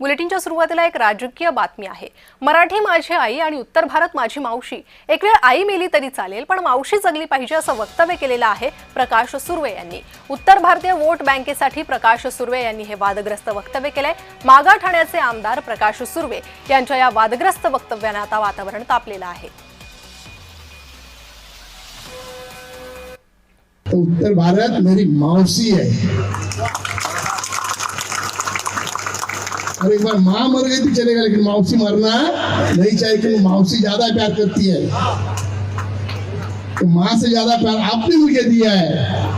बुलेटिनच्या सुरुवातीला एक राजकीय बातमी आहे. मराठी माझी आई आणि उत्तर भारत माझी मावशी. एक वेळ आई मेली तरी चालेल पण मावशी जगली पाहिजे असं वक्तव्य केलेलं आहे प्रकाश सुर्वे यांनी. उत्तर भारतीय वोट बँकेसाठी प्रकाश सुर्वे यांनी हे वादग्रस्त वक्तव्य केलंय. मागा ठाण्याचे आमदार प्रकाश सुर्वे यांच्या या वादग्रस्त वक्तव्यानं आता वातावरण तापलेलं आहे. उत्तर भारत मेरी मावशी आहे. और एक बार माँ मर गई तो चलेगा, लेकिन मौसी मरना नहीं चाहिए क्योंकि मौसी ज़्यादा प्यार करती है। तो माँ से ज़्यादा प्यार आपने मुझे दिया है।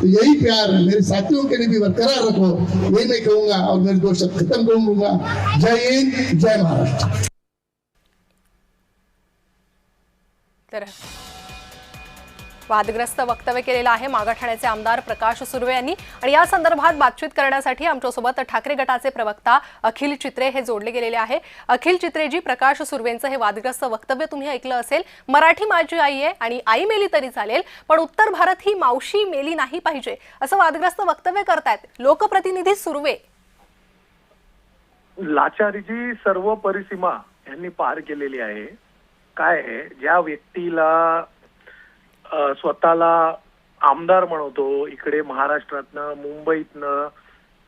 तो यही प्यार मेरे साथियों के लिए भी बरकरार रखो। यही मैं कहूँगा और मेरे दो शब्द खत्म करूँगा। जय हिंद, जय महाराष्ट्र। वादग्रस्त वक्तव्य केलेलं आहे. मागा ठाण्याचे आमदार प्रकाश सुर्वे यांनी. आणि या संदर्भात बातचीत करण्यासाठी आमच्यासोबत ठाकरे गटाचे प्रवक्ता अखिल चित्रे हे जोडले गेलेले आहे. अखिल चित्रेजी प्रकाश सुर्वेंचं हे वादग्रस्त वक्तव्य तुम्ही ऐकलं असेल. मराठी माझी आई आहे आणि आई मेली तरी चालेल पण उत्तर भारत ही मावशी मेली नाही पाहिजे असं वादग्रस्त वक्तव्य करतायत. लोकप्रतिनिधी सुर्वे. लाचारीची सर्व परिसीमा यांनी पार केलेली आहे. काय ज्या व्यक्तीला स्वतःला आमदार म्हणवतो इकडे महाराष्ट्रातनं मुंबईतनं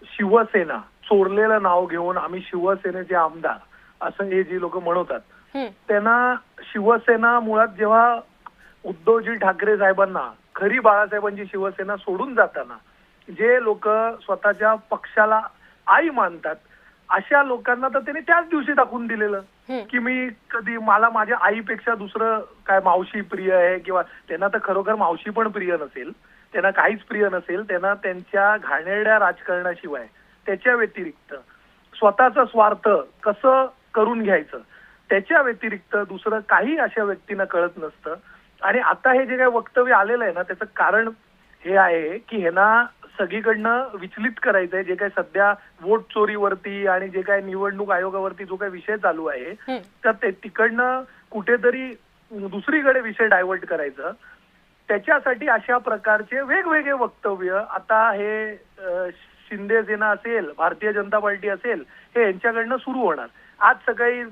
शिवसेना चोरलेलं नाव घेऊन आम्ही शिवसेनेचे आमदार असं हे जी लोक म्हणवतात हं, त्यांना शिवसेना मुळात जेव्हा उद्धवजी ठाकरे साहेबांना खरी बाळासाहेबांची शिवसेना सोडून जाताना जे लोक स्वतःच्या पक्षाला आई मानतात अशा लोकांना तर त्यांनी त्याच दिवशी दाखवून दिलेलं. की मी कधी मला माझ्या आईपेक्षा दुसरं काय मावशी प्रिय आहे किंवा त्यांना तर खरोखर मावशी पण प्रिय नसेल त्यांना काहीच प्रिय नसेल त्यांना त्यांच्या घाणेरड्या राजकारणाशिवाय त्याच्या व्यतिरिक्त स्वतःचा स्वार्थ कसं करून घ्यायचं त्याच्या व्यतिरिक्त दुसरं काही अशा व्यक्तींना कळत नसतं. आणि आता हे जे काही वक्तव्य आलेलं आहे ना त्याचं कारण हे आहे की ह्यांना सगळीकडनं विचलित करायचंय. जे काही सध्या वोट चोरीवरती आणि जे काही निवडणूक आयोगावरती जो काही विषय चालू आहे. तर ते तिकडनं कुठेतरी दुसरीकडे विषय डायव्हर्ट करायचं. त्याच्यासाठी अशा प्रकारचे वेगवेगळे वक्तव्य आता हे शिंदे सेना असेल भारतीय जनता पार्टी असेल हे यांच्याकडनं सुरू होणार. आज सकाळी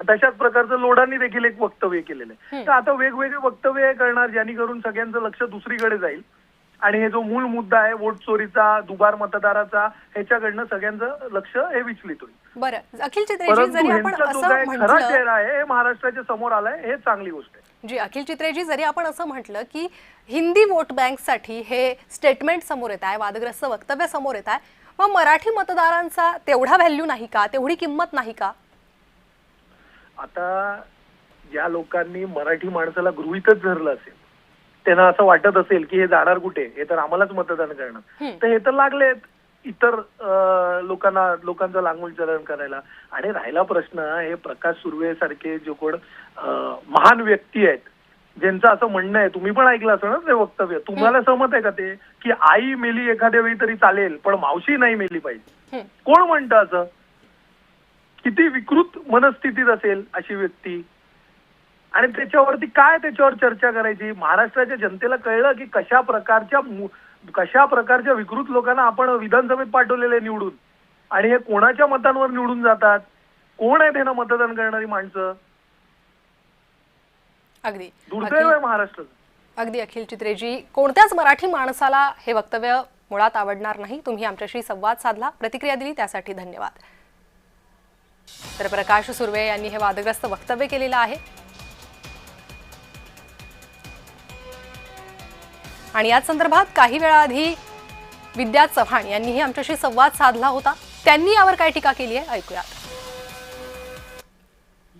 तशाच प्रकारचं लोढांनी देखील एक वक्तव्य केलेलं आहे. तर आता वेगवेगळे वक्तव्य करणार जेणेकरून सगळ्यांचं लक्ष दुसरीकडे जाईल. आणि हे जो मूळ मुद्दा आहे वोट चोरीचा दुबार मतदाराचा ह्याच्याकडनं सगळ्यांचं लक्ष हे विचलित होईल बरं. अखिल खरा चेहरा आहे हे महाराष्ट्राच्या समोर आलाय हे चांगली गोष्ट आहे. जी अखिल चित्रेजी जरी आपण असं म्हटलं की हिंदी वोट बँकसाठी हे स्टेटमेंट समोर येत आहे वादग्रस्त वक्तव्य समोर येत आहे मग मराठी मतदारांचा तेवढा व्हॅल्यू नाही का? तेवढी किंमत नाही का? आता ज्या लोकांनी मराठी माणसाला गृहीतच धरलं असेल. त्यांना असं वाटत असेल की हे जाणार कुठे? हे तर आम्हालाच मतदान करणार. तर हे तर लागलेत इतर लोकांना लोकांचं लांगूल चलन करायला. आणि राहिला प्रश्न हे प्रकाश सुर्वे सारखे जो कोण महान व्यक्ती आहेत ज्यांचं असं म्हणणं आहे तुम्ही पण ऐकलं असं ना ते वक्तव्य तुम्हाला सहमत आहे का ते? की आई मेली एखाद्या वेळी तरी चालेल पण मावशी नाही मेली पाहिजे. कोण म्हणतं असं? किती विकृत मनस्थितीत असेल अशी व्यक्ती आणि त्याच्यावरती काय त्याच्यावर चर्चा करायची? महाराष्ट्राच्या जनतेला कळलं की कशा प्रकारच्या कशा प्रकारच्या विकृत लोकांना आपण विधानसभेत पाठवलेले निवडून. आणि हे कोणाच्या मतांवर निवडून जातात? कोण आहेत ह्यांना मतदान करणारी माणसं? अगदी. दुर्दैव आहे महाराष्ट्राचं अगदी अखिल चित्रेजी कोणत्याच मराठी माणसाला हे वक्तव्य मुळात आवडणार नाही. तुम्ही आमच्याशी संवाद साधला प्रतिक्रिया दिली त्यासाठी धन्यवाद. तर प्रकाश सुर्वे यांनी हे वादग्रस्त वक्तव्य केलेलं आहे. आणि याच संदर्भात काही वेळाआधी विद्या चव्हाण यांनीही आमच्याशी संवाद साधला होता. त्यांनी यावर काय टीका केली आहे ऐकूयात.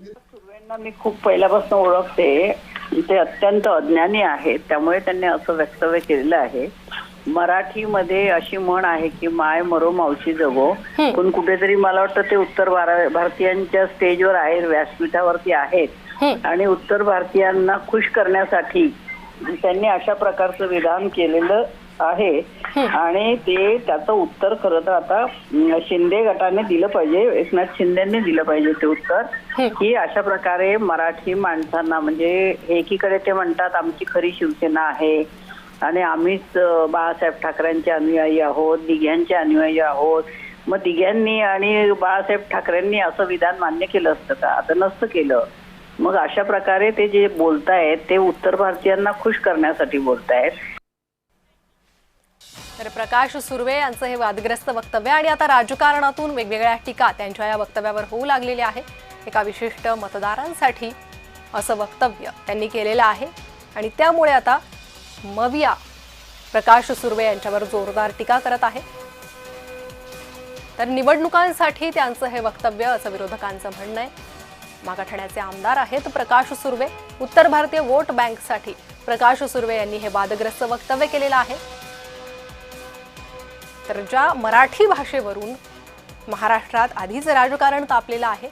सुर्वेंना मी खूप पहिल्यापासून ओळखते. ते अत्यंत अज्ञानी आहेत. त्यामुळे त्यांनी असं वक्तव्य केलेलं आहे. मराठीमध्ये अशी म्हण आहे की माय मरो मावशी जगो. पण कुठेतरी मला वाटतं ते उत्तर भारा- भारतीयांच्या स्टेजवर आहेत व्यासपीठावरती आहेत. आणि उत्तर भारतीयांना खुश करण्यासाठी त्यांनी अशा प्रकारचं विधान केलेलं आहे. आणि ते त्याचं उत्तर खरं तर आता शिंदे गटाने दिलं पाहिजे एकनाथ शिंदेने दिलं पाहिजे ते उत्तर. की अशा प्रकारे मराठी माणसांना म्हणजे एकीकडे ते म्हणतात आमची खरी शिवसेना आहे. आणि आम्हीच बाळासाहेब ठाकरेंचे अनुयायी आहोत दिघ्यांचे अनुयायी आहोत. मग तिघांनी आणि बाळासाहेब ठाकरेंनी असं विधान मान्य केलं असतं का? आता नसतं केलं. मग अशा प्रकारे ते जे बोलतायत ते उत्तर भारतीयांना खुश करण्यासाठी बोलतायत. तर प्रकाश सुर्वे यांचं हे वादग्रस्त वक्तव्य आणि आता राजकारणातून वेगवेगळ्या टीका त्यांच्या या वक्तव्यावर होऊ लागलेल्या आहे एका विशिष्ट मतदारांसाठी असं वक्तव्य त्यांनी केलेलं आहे. आणि त्यामुळे आता मविया प्रकाश सुर्वे यांच्यावर जोरदार टीका करत आहे. तर निवडणुकांसाठी त्यांचं हे वक्तव्य असं विरोधकांचं म्हणणं आहे. मागाठाण्याचे आमदार आहेत प्रकाश सुर्वे. उत्तर भारतीय वोट बँकसाठी प्रकाश सुर्वे यांनी हे वादग्रस्त वक्तव्य केलेलं आहे. तर ज्या मराठी भाषेवरून महाराष्ट्रात आधीच राजकारण तापलेलं आहे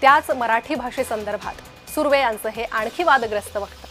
त्याच मराठी भाषेसंदर्भात सुर्वे यांचं हे आणखी वादग्रस्त वक्तव्य